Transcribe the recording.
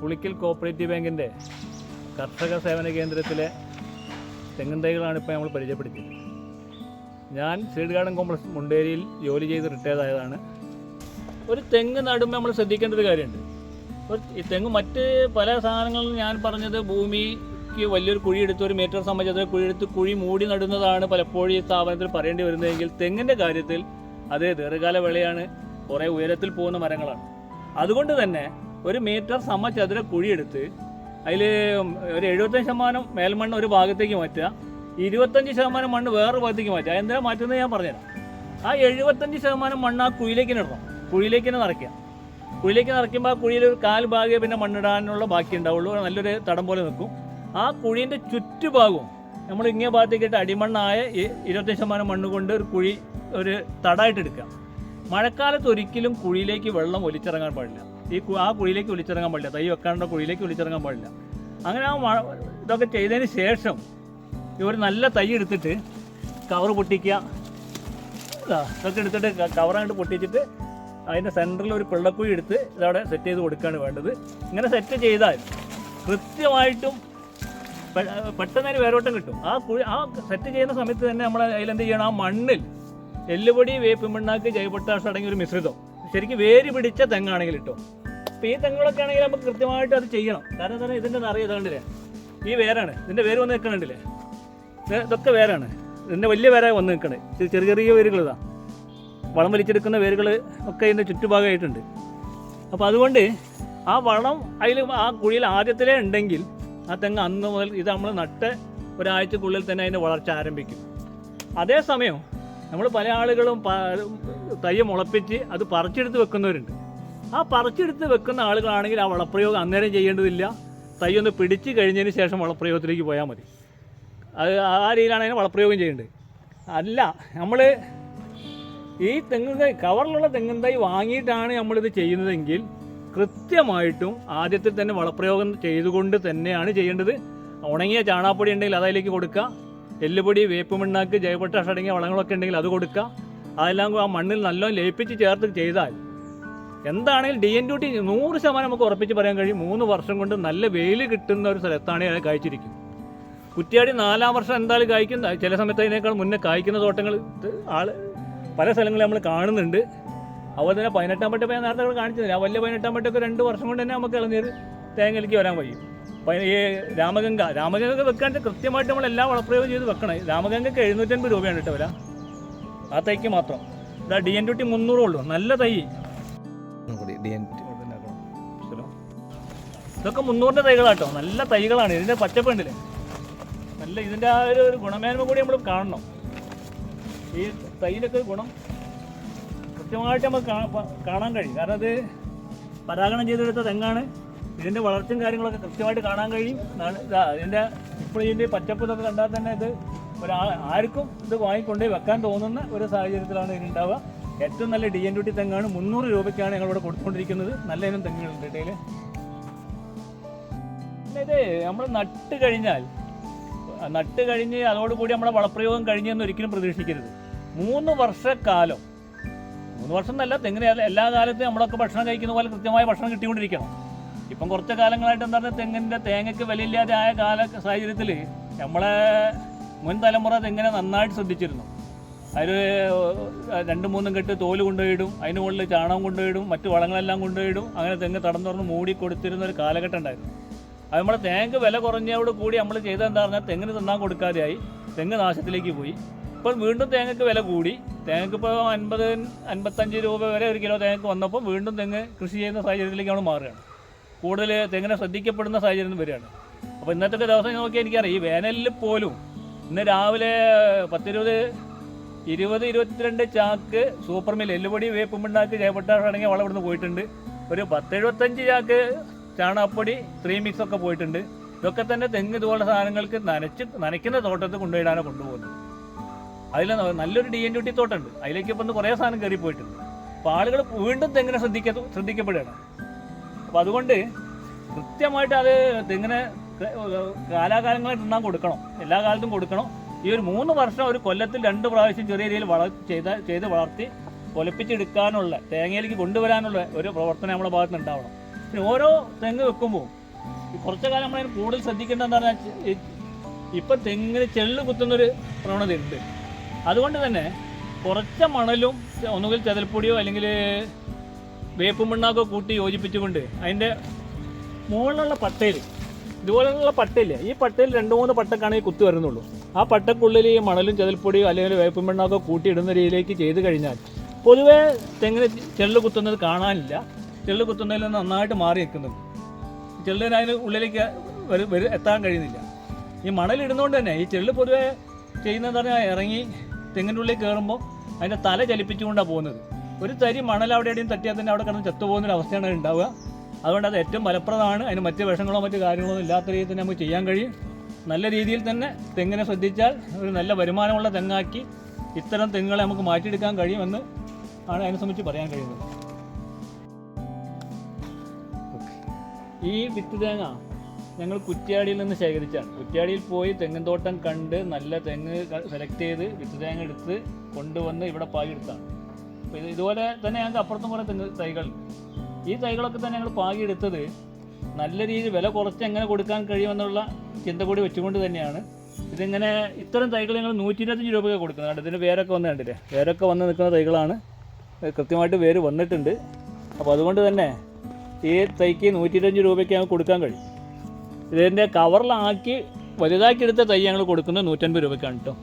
Pulikkal cooperative ബാങ്കിന്റെ കർഷക സേവന കേന്ദ്രത്തിലെ തെങ്ങിൻ തൈകളാണ് ഇപ്പോൾ നമ്മൾ പരിചയപ്പെടുത്തിയത്. ഞാൻ സീഡ് ഗാർഡൻ കോംപ്ലക്സ് മുണ്ടേരിയിൽ ജോലി ചെയ്ത് റിട്ടയർഡ് ആയതാണ്. ഒരു തെങ്ങ് നടുമ്പോൾ നമ്മൾ ശ്രദ്ധിക്കേണ്ട ഒരു കാര്യമുണ്ട്. ഒരു ഈ തെങ്ങ് മറ്റ് പല സാധനങ്ങളും ഞാൻ പറഞ്ഞത് ഭൂമിക്ക് വലിയൊരു കുഴി എടുത്ത് ഒരു മീറ്റർ സംബന്ധിച്ചത് കുഴിയെടുത്ത് കുഴി മൂടി നടുന്നതാണ് പലപ്പോഴും ഈ സ്ഥാപനത്തിൽ പറയേണ്ടി വരുന്നതെങ്കിൽ തെങ്ങിന്റെ കാര്യത്തിൽ അതേ ദീർഘകാല വിളയാണ് കുറേ ഉയരത്തിൽ പോകുന്ന മരങ്ങളാണ്. അതുകൊണ്ട് തന്നെ ഒരു മീറ്റർ സമചതുര കുഴിയെടുത്ത് അതിൽ ഒരു എഴുപത്തഞ്ച് ശതമാനം മേൽമണ്ണ് ഒരു ഭാഗത്തേക്ക് മാറ്റുക. ഇരുപത്തഞ്ച് ശതമാനം മണ്ണ് വേറൊരു ഭാഗത്തേക്ക് മാറ്റുക. എന്തിനാ മാറ്റുന്നത് ഞാൻ പറഞ്ഞുതരാം. ആ എഴുപത്തഞ്ച് ശതമാനം മണ്ണ് ആ കുഴിയിലേക്ക് ഇടണം. കുഴിയിലേക്ക് തന്നെ നിറയ്ക്കുക. കുഴിയിലേക്ക് നിറയ്ക്കുമ്പോൾ ആ കുഴിയിൽ ഒരു കാൽ ഭാഗമേ പിന്നെ മണ്ണിടാനുള്ള ബാക്കി ഉണ്ടാവുള്ളൂ. നല്ലൊരു തടം പോലെ നിൽക്കും. ആ കുഴീന്റെ ചുറ്റുഭാഗവും നമ്മൾ ഇങ്ങേ ഭാഗത്തേക്കിട്ട് അടിമണ്ണായ ഈ ഇരുപത്തഞ്ച് ശതമാനം മണ്ണ് കൊണ്ട് ഒരു കുഴി ഒരു തടായിട്ട് എടുക്കുക മഴക്കാലത്ത് ഒരിക്കലും കുഴിയിലേക്ക് വെള്ളം ഒലിച്ചിറങ്ങാൻ പാടില്ല. ഈ ആ കുഴിയിലേക്ക് വിളിച്ചിറങ്ങാൻ പാടില്ല. തൈ വെക്കാനുള്ള കുഴിയിലേക്ക് വിളിച്ചിറങ്ങാൻ പാടില്ല. അങ്ങനെ ആ മഴ ഇതൊക്കെ ചെയ്തതിന് ശേഷം ഇവർ നല്ല തൈ എടുത്തിട്ട് കവർ പൊട്ടിക്കുക. ഇതാ, ഇതൊക്കെ എടുത്തിട്ട് കവറായിട്ട് പൊട്ടിച്ചിട്ട് അതിന്റെ സെന്ററിൽ ഒരു പിള്ളക്കുഴി എടുത്ത് ഇതവിടെ സെറ്റ് ചെയ്ത് കൊടുക്കുകയാണ് വേണ്ടത്. ഇങ്ങനെ സെറ്റ് ചെയ്താൽ കൃത്യമായിട്ടും പെട്ടെന്ന് അതിന് വേരോട്ടം കിട്ടും. ആ കുഴി ആ സെറ്റ് ചെയ്യുന്ന സമയത്ത് തന്നെ നമ്മൾ അതിലെന്ത് ചെയ്യണം? ആ മണ്ണിൽ എല്ലുപൊടി വേപ്പിൻ പിണ്ണാക്ക് ജൈവപ്പൊട്ടാഷ് അടങ്ങിയ ഒരു മിശ്രിതം. ശരിക്കും വേര് പിടിച്ച തെങ്ങാണെങ്കിൽ ഇട്ടോ. ഈ തെങ്ങുകളൊക്കെ ആണെങ്കിൽ നമുക്ക് കൃത്യമായിട്ട് അത് ചെയ്യണം. കാരണം തന്നെ ഇതിന്റെ നിറയെ ഇതാണ്ടില്ലേ ഈ വേരാണ്. ഇതിന്റെ വേര് വന്ന് നിൽക്കണുണ്ടല്ലേ ഇത് ഇതൊക്കെ വേരാണ്. ഇതിന്റെ വലിയ വേരായി വന്ന് നിൽക്കണേ. ചെറിയ ചെറിയ വേരുകൾ ഇതാ. വളം വലിച്ചെടുക്കുന്ന വേരുകൾ ഒക്കെ ഇതിന്റെ ചുറ്റുഭാഗമായിട്ടുണ്ട്. അപ്പോൾ അതുകൊണ്ട് ആ വളം അതിൽ ആ കുഴിയിൽ ആദ്യത്തിലേ ഉണ്ടെങ്കിൽ ആ തെങ്ങ് അന്ന് മുതൽ ഇത് നമ്മൾ നട്ട് ഒരാഴ്ചക്കുള്ളിൽ തന്നെ അതിന്റെ വളർച്ച ആരംഭിക്കും. അതേസമയം നമ്മൾ പല ആളുകളും തയ്യ മുളപ്പിച്ച് അത് പറിച്ചെടുത്ത് വെക്കുന്നവരുണ്ട്. ആ പറിച്ചെടുത്ത് വെക്കുന്ന ആളുകളാണെങ്കിൽ ആ വളപ്രയോഗം അന്നേരം ചെയ്യേണ്ടതില്ല. തൈ ഒന്ന് പിടിച്ച് കഴിഞ്ഞതിന് ശേഷം വളപ്രയോഗത്തിലേക്ക് പോയാൽ മതി. അത് ആ രീതിയിലാണ് അതിന് വളപ്രയോഗം ചെയ്യേണ്ടത്. അല്ല നമ്മൾ ഈ തെങ്ങിൻ തൈ കവറിലുള്ള തെങ്ങിൻ തൈ വാങ്ങിയിട്ടാണ് നമ്മളിത് ചെയ്യുന്നതെങ്കിൽ കൃത്യമായിട്ടും ആദ്യത്തിൽ തന്നെ വളപ്രയോഗം ചെയ്തുകൊണ്ട് തന്നെയാണ് ചെയ്യേണ്ടത്. ഉണങ്ങിയ ചാണാപ്പൊടി ഉണ്ടെങ്കിൽ അതിലേക്ക് കൊടുക്കുക. എല്ലുപൊടി വേപ്പ് മണ്ണാക്ക് ജൈവപൊട്ടാഷ് അടങ്ങിയ വളങ്ങളൊക്കെ ഉണ്ടെങ്കിൽ അത് കൊടുക്കുക. അതെല്ലാം ആ മണ്ണിൽ നല്ലോണം ലയിപ്പിച്ച് ചേർത്ത് ചെയ്താൽ എന്താണെങ്കിലും ഡി എൻ ഡ്യൂട്ടി നൂറ് ശതമാനം നമുക്ക് ഉറപ്പിച്ച് പറയാൻ കഴിയും. മൂന്ന് വർഷം കൊണ്ട് നല്ല വെയിൽ കിട്ടുന്ന ഒരു സ്ഥലത്താണ് അത് കായ്ച്ചിരിക്കും കുറ്റിയാടി നാലാം വർഷം എന്തായാലും കായ്ക്കുന്ന ചില സമയത്ത് അതിനേക്കാൾ മുന്നേ കായ്ക്കുന്ന തോട്ടങ്ങൾ ആൾ പല സ്ഥലങ്ങളിൽ നമ്മൾ കാണുന്നുണ്ട്. അതുപോലെ തന്നെ പതിനെട്ടാം പട്ടി ഞാൻ നേരത്തെ കാണിച്ചത് ആ വലിയ പതിനെട്ടാം പട്ടൊക്കെ രണ്ട് വർഷം കൊണ്ട് തന്നെ നമുക്ക് ഇളനീര് തേങ്ങയിലേക്ക് വരാൻ കഴിയും ഈ രാമഗംഗ രാമഗംഗ വെക്കാണ്ട് കൃത്യമായിട്ട് നമ്മൾ എല്ലാ വളപ്രയോഗം ചെയ്ത് വെക്കണം. രാമഗംഗയ്ക്ക് എഴുന്നൂറ്റൻപത് രൂപയാണ് കേട്ടോ വില. ആ തൈക്ക് മാത്രം. ഇതാ ഡി എൻ ഡ്യൂട്ടി മുന്നൂറേ ഉള്ളൂ. നല്ല തൈ. ഇതൊക്കെ മുന്നൂറിന്റെ തൈകളാട്ടോ. നല്ല തൈകളാണ്. ഇതിന്റെ പച്ചപ്പുണ്ടില്ലേ നല്ല ഇതിന്റെ ആ ഒരു ഗുണമേന്മ കൂടി നമ്മൾ കാണണം. ഈ തൈയിലൊക്കെ ഗുണം കൃത്യമായിട്ട് നമുക്ക് കാണാൻ കഴിയും. കാരണം അത് പരാഗണം ചെയ്തെടുത്ത തെങ്ങാണ്. ഇതിന്റെ വളർച്ചയും കാര്യങ്ങളൊക്കെ കൃത്യമായിട്ട് കാണാൻ കഴിയും. ഇതിന്റെ ഇതാ ഇതിന്റെ പച്ചപ്പ് ഇതൊക്കെ കണ്ടാൽ തന്നെ ഇത് ഒരാൾ ആർക്കും ഇത് വാങ്ങിക്കൊണ്ടേ വെക്കാൻ തോന്നുന്ന ഒരു സാഹചര്യത്തിലാണ് ഇതിനുണ്ടാവുക ഏറ്റവും നല്ല ഡി എൻ ഡ്യൂട്ടി തെങ്ങാണ്. മുന്നൂറ് രൂപയ്ക്കാണ് ഞങ്ങളിവിടെ കൊടുത്തുകൊണ്ടിരിക്കുന്നത്. നല്ല ഇനം തെങ്ങുകളുണ്ട് ഇടയിൽ പിന്നെ ഇത് നമ്മൾ നട്ട് കഴിഞ്ഞാൽ നട്ട് കഴിഞ്ഞ് അതോടുകൂടി നമ്മുടെ വളപ്രയോഗം കഴിഞ്ഞെന്ന് ഒരിക്കലും പ്രതീക്ഷിക്കരുത്. മൂന്ന് വർഷക്കാലം മൂന്ന് വർഷം എന്നല്ല തെങ്ങിന് എല്ലാ കാലത്തും നമ്മളൊക്കെ ഭക്ഷണം കഴിക്കുന്ന പോലെ കൃത്യമായ ഭക്ഷണം കിട്ടിക്കൊണ്ടിരിക്കണം. ഇപ്പം കുറച്ച് കാലങ്ങളായിട്ട് എന്താ പറയുക തെങ്ങിന്റെ തേങ്ങയ്ക്ക് വിലയില്ലാതെ ആയ കാല സാഹചര്യത്തിൽ നമ്മളെ മുൻ തലമുറ തെങ്ങിനെ നന്നായിട്ട് ശ്രദ്ധിച്ചിരുന്നു. അതിൽ രണ്ടും മൂന്നും കെട്ട് തോൽ കൊണ്ടുപോയിടും. അതിന് മുകളിൽ ചാണകം കൊണ്ടുപോയിടും. മറ്റു വളങ്ങളെല്ലാം കൊണ്ടുപോയിടും. അങ്ങനെ തെങ്ങ് തടം തുറന്ന് മൂടി കൊടുത്തിരുന്ന ഒരു കാലഘട്ടം ഉണ്ടായിരുന്നു. അത് നമ്മളെ തേങ്ങ വില കുറഞ്ഞതോട് കൂടി നമ്മൾ ചെയ്തത് എന്താ പറഞ്ഞാൽ തെങ്ങിന് തന്നാൻ കൊടുക്കാതെയായി. തെങ്ങ് നാശത്തിലേക്ക് പോയി. ഇപ്പോൾ വീണ്ടും തേങ്ങയ്ക്ക് വില കൂടി. തേങ്ങയ്ക്ക് ഇപ്പോൾ അൻപത് അൻപത്തഞ്ച് രൂപ വരെ ഒരു കിലോ തേങ്ങക്ക് വന്നപ്പോൾ വീണ്ടും തെങ്ങ് കൃഷി ചെയ്യുന്ന സാഹചര്യത്തിലേക്ക് നമ്മൾ മാറുകയാണ്. കൂടുതൽ തെങ്ങിനെ ശ്രദ്ധിക്കപ്പെടുന്ന സാഹചര്യം വരികയാണ്. അപ്പോൾ ഇന്നത്തെ ദിവസം നോക്കിയാൽ എനിക്കറിയാം ഈ വേനലിൽ പോലും ഇന്ന് രാവിലെ പത്തിരുപത് ഇരുപത് ഇരുപത്തിരണ്ട് ചാക്ക് സൂപ്പർ മിൽ എല്ലുപൊടി വേപ്പും പിണ്ണാക്ക് ജയപൊട്ടാഷ് അടങ്ങിയ വളം ഇവിടുന്ന് പോയിട്ടുണ്ട്. ഒരു പത്തെഴുപത്തഞ്ച് ചാക്ക് ചാണകപ്പൊടി ത്രീ മിക്സ് ഒക്കെ പോയിട്ടുണ്ട്. ഇതൊക്കെ തന്നെ തെങ്ങ് ഇതുപോലുള്ള സാധനങ്ങൾക്ക് നനച്ച് നനയ്ക്കുന്ന തോട്ടത്തിൽ കൊണ്ടുപോയിടാനോ കൊണ്ടുപോകുന്നത്. അതിൽ നല്ലൊരു ഡി എൻ ഡ്യൂട്ടി തോട്ടമുണ്ട് അതിലേക്ക് ഇപ്പം കുറേ സാധനം കയറി പോയിട്ടുണ്ട്. അപ്പോൾ ആളുകൾ വീണ്ടും തെങ്ങിനെ ശ്രദ്ധിക്ക ശ്രദ്ധിക്കപ്പെടുകയാണ്. അപ്പോൾ അതുകൊണ്ട് കൃത്യമായിട്ട് അത് തെങ്ങിനെ കാലാകാലങ്ങളായിട്ട് തിന്നാൻ കൊടുക്കണം. എല്ലാ കാലത്തും കൊടുക്കണം. ഈ ഒരു മൂന്ന് വർഷം ഒരു കൊല്ലത്തിൽ രണ്ട് പ്രാവശ്യം ചെറിയ രീതിയിൽ വള ചെയ്ത ചെയ്ത് വളർത്തി കൊലപ്പിച്ചെടുക്കാനുള്ള തേങ്ങയിലേക്ക് കൊണ്ടുവരാനുള്ള ഒരു പ്രവർത്തനം നമ്മുടെ ഭാഗത്ത് ഉണ്ടാവണം. പിന്നെ ഓരോ തെങ്ങ് വെക്കുമ്പോൾ കുറച്ച് കാലം നമ്മൾ കൂടുതൽ ശ്രദ്ധിക്കേണ്ടത് എന്താ പറഞ്ഞാൽ ഇപ്പം തെങ്ങിന് ചെള്ള് കുത്തുന്നൊരു പ്രവണതയുണ്ട്. അതുകൊണ്ട് തന്നെ കുറച്ച് മണലും ഒന്നുകിൽ ചതൽപ്പൊടിയോ അല്ലെങ്കിൽ വേപ്പും മണ്ണാക്കോ കൂട്ടി യോജിപ്പിച്ചുകൊണ്ട് അതിന്റെ മുകളിലുള്ള പട്ടയിൽ ഇതുപോലെയുള്ള പട്ടയില്ലേ? ഈ പട്ടയിൽ രണ്ട് മൂന്ന് പട്ടക്കാണ് ഈ കുത്തു വരുന്നുള്ളൂ. ആ പട്ടക്കുള്ളിൽ ഈ മണലും ചതൽപ്പൊടിയോ അല്ലെങ്കിൽ വേപ്പും മണ്ണൊക്കെ കൂട്ടിയിടുന്ന രീതിയിലേക്ക് ചെയ്ത് കഴിഞ്ഞാൽ പൊതുവേ തെങ്ങിന് ചെള്ളു കുത്തുന്നത് കാണാനില്ല. ചെള്ളു കുത്തുന്നതിൽ നിന്ന് നന്നായിട്ട് മാറി നിൽക്കുന്നുണ്ട് ചെള്ളിന് അതിന് ഉള്ളിലേക്ക് എത്താൻ കഴിയുന്നില്ല. ഈ മണലിടുന്നതുകൊണ്ട് തന്നെ ഈ ചെള്ളു പൊതുവേ ചെയ്യുന്നതെന്ന് പറഞ്ഞാൽ ഇറങ്ങി തെങ്ങിന്റെ ഉള്ളിൽ കയറുമ്പോൾ അതിന്റെ തല ചലിപ്പിച്ചുകൊണ്ടാണ് പോകുന്നത്. ഒരു തരി മണൽ അവിടെ എവിടെയും തട്ടിയാൽ തന്നെ അവിടെ കിടന്ന് ചത്തുപോകുന്നൊരു അവസ്ഥയാണ് ഉണ്ടാവുക. അതുകൊണ്ട് അത് ഏറ്റവും ഫലപ്രദമാണ്. അതിന് മറ്റ് വിഷങ്ങളോ മറ്റ് കാര്യങ്ങളോ ഇല്ലാത്ത രീതിയിൽ തന്നെ നമുക്ക് ചെയ്യാൻ കഴിയും. നല്ല രീതിയിൽ തന്നെ തെങ്ങിനെ ശ്രദ്ധിച്ചാൽ ഒരു നല്ല വരുമാനമുള്ള തെങ്ങാക്കി ഇത്തരം തെങ്ങുകളെ നമുക്ക് മാറ്റിയെടുക്കാൻ കഴിയുമെന്ന് ആണ് അതിനെ സംബന്ധിച്ച് പറയാൻ കഴിയുന്നത്. ഈ വിത്ത് തേങ്ങ ഞങ്ങൾ കുറ്റ്യാടിയിൽ നിന്ന് ശേഖരിച്ചാണ്. കുറ്റ്യാടിയിൽ പോയി തെങ്ങിൻ തോട്ടം കണ്ട് നല്ല തെങ്ങ് സെലക്ട് ചെയ്ത് വിത്ത് തേങ്ങ എടുത്ത് കൊണ്ടുവന്ന് ഇവിടെ പാകിയെടുത്താണ്. അപ്പോൾ ഇത് ഇതുപോലെ തന്നെ ഞങ്ങൾക്ക് അപ്പുറത്തും കുറേ തെങ്ങ് തൈകളുണ്ട് ഈ തൈകളൊക്കെ തന്നെ ഞങ്ങൾ പാകിയെടുത്തത് നല്ല രീതിയിൽ വില കുറച്ച് എങ്ങനെ കൊടുക്കാൻ കഴിയുമെന്നുള്ള ചിന്ത കൂടി വെച്ചുകൊണ്ട് തന്നെയാണ്. ഇതിങ്ങനെ ഇത്തരം തൈകൾ ഞങ്ങൾ നൂറ്റി ഇരുപത്തഞ്ച് രൂപയ്ക്ക് കൊടുക്കുന്നുണ്ട് ഇതിന് വേരൊക്കെ വന്ന് കണ്ടില്ലേ? വേരൊക്കെ വന്ന് നിൽക്കുന്ന തൈകളാണ്. കൃത്യമായിട്ട് വേര് വന്നിട്ടുണ്ട്. അപ്പോൾ അതുകൊണ്ട് തന്നെ ഈ തൈക്ക് നൂറ്റി ഇരുപത്തഞ്ച് രൂപയ്ക്ക് ഞങ്ങൾക്ക് കൊടുക്കാൻ കഴിയും. ഇതിന്റെ കവറിലാക്കി വലുതാക്കി എടുത്ത തൈ ഞങ്ങൾ കൊടുക്കുന്നത് നൂറ്റൻപത് രൂപയ്ക്കാണ് കേട്ടോ.